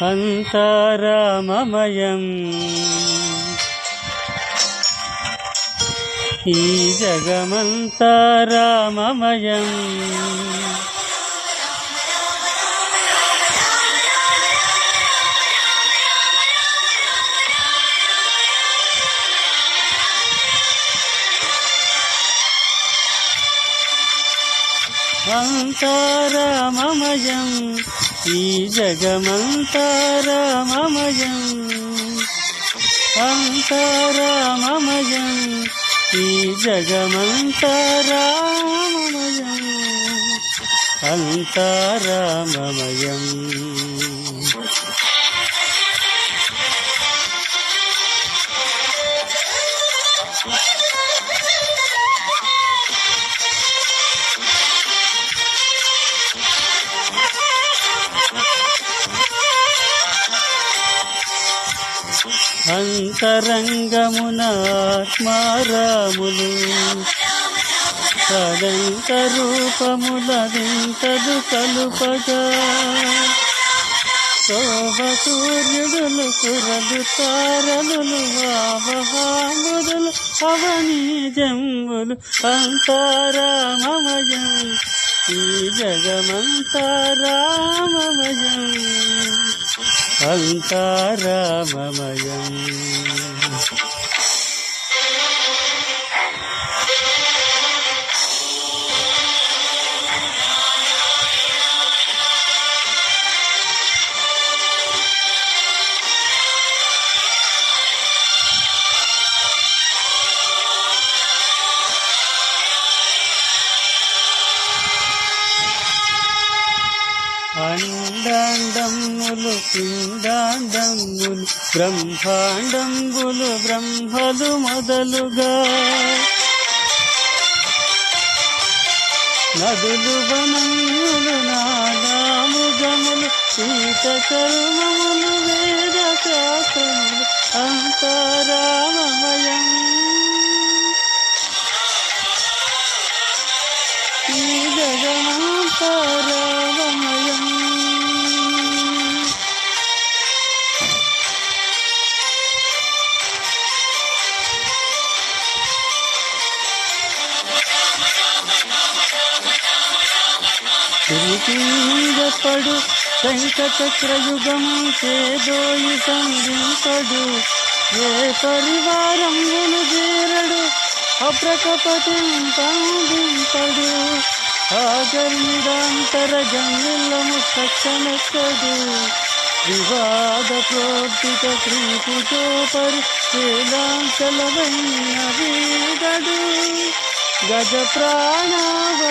అంతరామమయం ఈ జగమంతా రామమయం. అంతారామమయం ఈ జగమంతా రామమయం అంతారామమయం ఈ జగమంతా రామమయం అంతరంగమున ఆత్మారాములు. కలంక రూపముల కలుపగా. శోభ సూర్యుడులు కురలు తారలు వామహాముదులు అవనీ జంబులు అంతారామమయం. ఈ జగమంతారామమయం అంతారామమయం. అండాండములు పిండాండములు బ్రహ్మాండంబులు బ్రహ్మలు మొదలుగా. నదులు వనములు నాదాముగములు సీత కర్మములు వేద శాస్త్రములు అంతరామయం ఈ జగమంతర తిరిగిపడు. శంఖచక్రయుగం చేదోయి సంధింపడు. ఏ పరివారం చేరడు అప్రకపతింపడు ఆగర్మిడాంతర గంగిల్లము సక్షమెక్కడు వివాద ప్రోద్ధిత శ్రీకుచోపరి. వేలాంచలవైన వీడడు. గజ ప్రాణావ